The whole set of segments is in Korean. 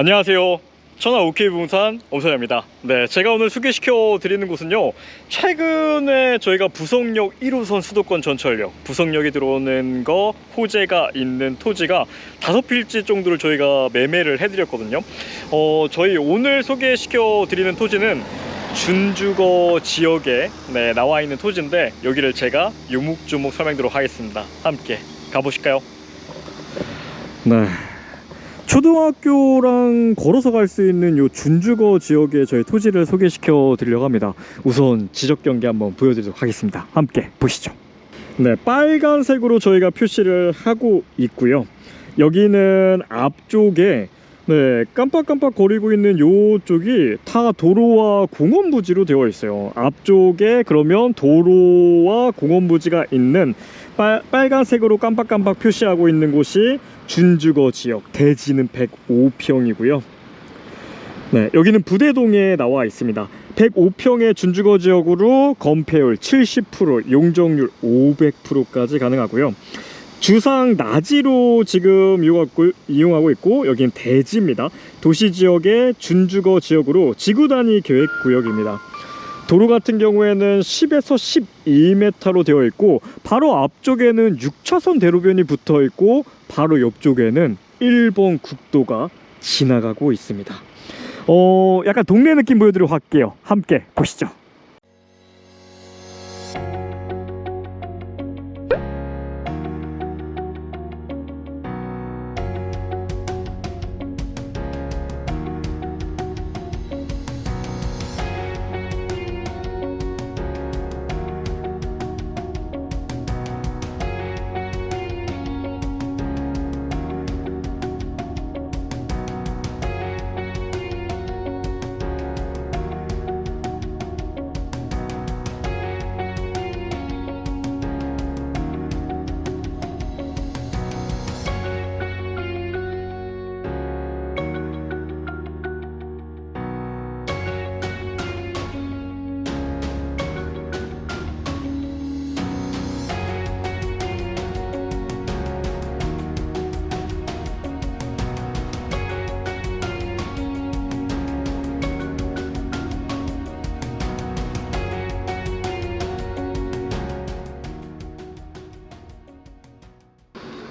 안녕하세요. 천안 오케이 부동산 엄선입니다. 네, 제가 오늘 소개시켜 드리는 곳은요. 최근에 저희가 부석역 1호선 수도권 전철역, 부석역이 들어오는 거 호재가 있는 토지가 다섯 필지 정도를 저희가 매매를 해드렸거든요. 어, 저희 오늘 소개시켜 드리는 토지는 준주거 지역에 네, 나와 있는 토지인데 여기를 제가 유목주목 설명드리도록 하겠습니다. 함께 가보실까요? 네. 초등학교랑 걸어서 갈 수 있는 요 준주거 지역에 저희 토지를 소개시켜 드리려고 합니다. 우선 지적 경기 한번 보여드리도록 하겠습니다. 함께 보시죠. 네, 빨간색으로 저희가 표시를 하고 있고요. 여기는 앞쪽에 네, 깜빡깜빡 거리고 있는 요쪽이 다 도로와 공원 부지로 되어 있어요. 앞쪽에 그러면 도로와 공원 부지가 있는 빨, 빨간색으로 깜빡깜빡 표시하고 있는 곳이 준주거 지역 대지는 105평이고요. 네, 여기는 부대동에 나와 있습니다. 105평의 준주거 지역으로 건폐율 70%, 용적률 500%까지 가능하고요. 주상 나지로 지금 이용하고, 있고 여기는 대지입니다. 도시 지역의 준주거 지역으로 지구 단위 계획 구역입니다. 도로 같은 경우에는 10에서 12m로 되어 있고 바로 앞쪽에는 6차선 대로변이 붙어 있고 바로 옆쪽에는 1번 국도가 지나가고 있습니다. 어, 약간 동네 느낌 보여드리도록 할게요. 함께 보시죠.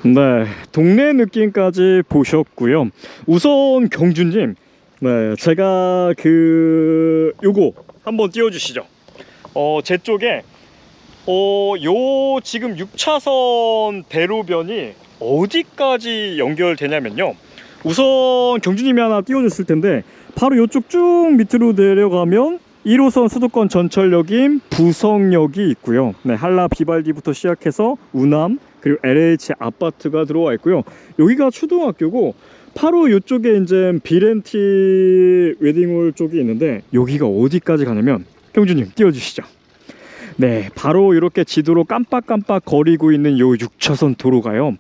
네, 동네 느낌까지 보셨고요. 우선 경주님, 네, 제가 그 요거 한번 띄워주시죠. 어, 제 쪽에 어, 요 지금 6차선 대로변이 어디까지 연결되냐면요. 우선 경주님이 하나 띄워줬을 텐데 바로 요쪽 쭉 밑으로 내려가면 1호선 수도권 전철역인 부성역이 있고요. 네, 한라 비발디부터 시작해서 우남 그리고 LH 아파트가 들어와 있고요. 여기가 초등학교고 바로 이쪽에 이제 비렌티 웨딩홀 쪽이 있는데 여기가 어디까지 가냐면 경주님 띄워주시죠. 네, 바로 이렇게 지도로 깜빡깜빡 거리고 있는 요 6차선 도로가요.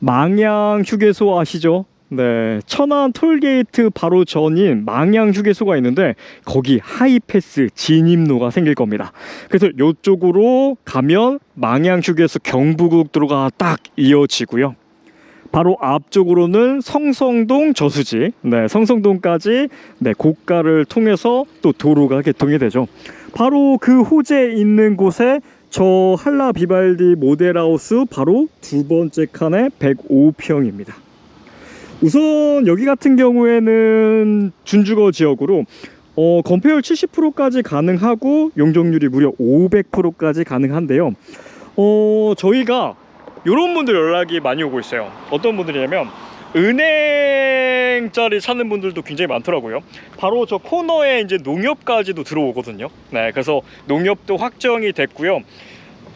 망양 휴게소 아시죠? 네, 천안 톨게이트 바로 전인 망양 휴게소가 있는데 거기 하이패스 진입로가 생길 겁니다. 그래서 이쪽으로 가면 망양 휴게소 경부국 도로가 딱 이어지고요. 바로 앞쪽으로는 성성동 저수지, 네, 성성동까지 네, 고가를 통해서 또 도로가 개통이 되죠. 바로 그 호재 있는 곳에 저 한라 비발디 모델하우스 바로 두 번째 칸의 105평입니다. 우선 여기 같은 경우에는 준주거 지역으로 어, 건폐율 70%까지 가능하고 용적률이 무려 500%까지 가능한데요. 어, 저희가 이런 분들 연락이 많이 오고 있어요. 어떤 분들이냐면 은행짜리 찾는 분들도 굉장히 많더라고요. 바로 저 코너에 이제 농협까지도 들어오거든요. 네, 그래서 농협도 확정이 됐고요.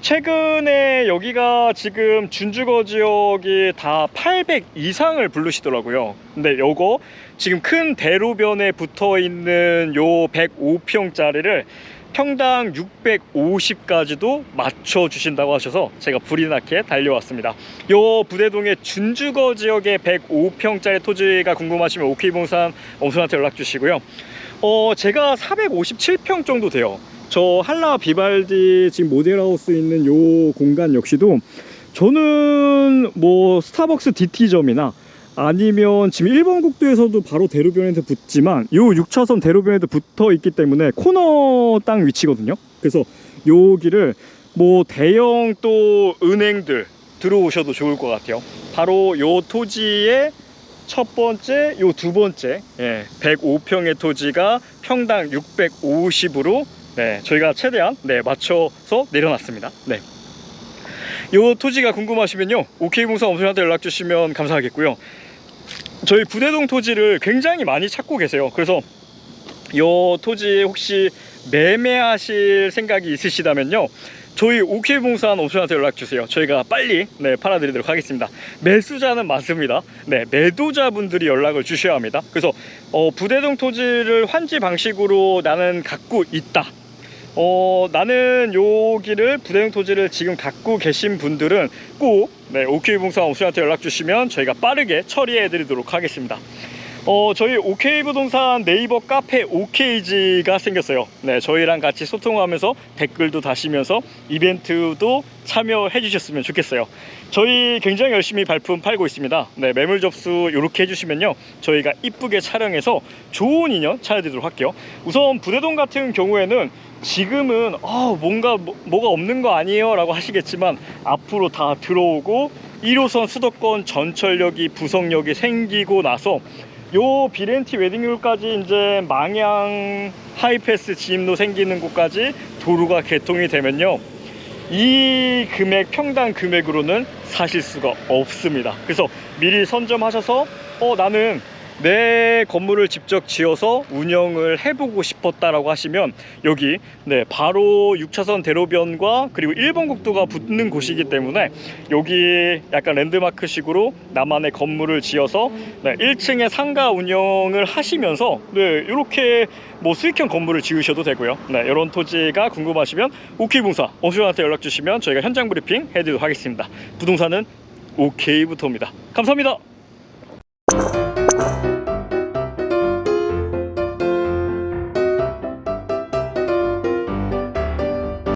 최근에 여기가 지금 준주거 지역이 다 800 이상을 부르시더라고요. 근데 요거 지금 큰 대로변에 붙어 있는 요 105평짜리를 평당 650까지도 맞춰 주신다고 하셔서 제가 불이 나게 달려왔습니다. 요 부대동의 준주거 지역의 105평짜리 토지가 궁금하시면 오케이봉산 엄선한테 연락 주시고요. 어, 제가 457평 정도 돼요. 저 한라 비발디 지금 모델하우스 있는 요 공간 역시도 저는 뭐 스타벅스 DT점이나 아니면 지금 1번 국도에서도 바로 대로변에도 붙지만 요 6차선 대로변에도 붙어 있기 때문에 코너 땅 위치거든요. 그래서 여기를 뭐 대형 또 은행들 들어오셔도 좋을 것 같아요. 바로 요 토지의 첫 번째, 요 두 번째, 예, 105평의 토지가 평당 650으로 네, 저희가 최대한 네, 맞춰서 내려놨습니다. 네. 요 토지가 궁금하시면요. 오케이봉사 엄선한테 연락 주시면 감사하겠고요. 저희 부대동 토지를 굉장히 많이 찾고 계세요. 그래서 요 토지 혹시 매매하실 생각이 있으시다면요. 저희 오케이봉사한 옵션한테 연락 주세요. 저희가 빨리 네, 팔아드리도록 하겠습니다. 매수자는 많습니다. 네, 매도자분들이 연락을 주셔야 합니다. 그래서 어, 부대동 토지를 환지 방식으로 나는 갖고 있다. 어, 나는 여기를 부대용 토지를 지금 갖고 계신 분들은 꼭 네, 오케이봉사 옵션한테 연락 주시면 저희가 빠르게 처리해 드리도록 하겠습니다. 어, 저희 오케이 부동산 네이버 카페 오케이지가 생겼어요. 네, 저희랑 같이 소통하면서 댓글도 다시면서 이벤트도 참여해 주셨으면 좋겠어요. 저희 굉장히 열심히 발품 팔고 있습니다. 네, 매물 접수 이렇게 해주시면요. 저희가 이쁘게 촬영해서 좋은 인연 찾아드리도록 할게요. 우선 부대동 같은 경우에는 지금은 아, 뭔가 뭐, 뭐가 없는 거 아니에요 라고 하시겠지만 앞으로 다 들어오고 1호선 수도권 전철역이 부석역이 생기고 나서 요 비렌티 웨딩홀까지 이제 망양 하이패스 진입로 생기는 곳까지 도로가 개통이 되면요. 이 금액 평당 금액으로는 사실 수가 없습니다. 그래서 미리 선점하셔서 어 나는 내 건물을 직접 지어서 운영을 해보고 싶었다라고 하시면 여기 네 바로 6차선 대로변과 그리고 1번 국도가 붙는 곳이기 때문에 여기 약간 랜드마크식으로 나만의 건물을 지어서 네, 1층에 상가 운영을 하시면서 네 이렇게 뭐 수익형 건물을 지으셔도 되고요. 네 이런 토지가 궁금하시면 오케이봉사 엄수한테 연락 주시면 저희가 현장 브리핑 해드리도록 하겠습니다. 부동산은 오케이부터입니다. 감사합니다.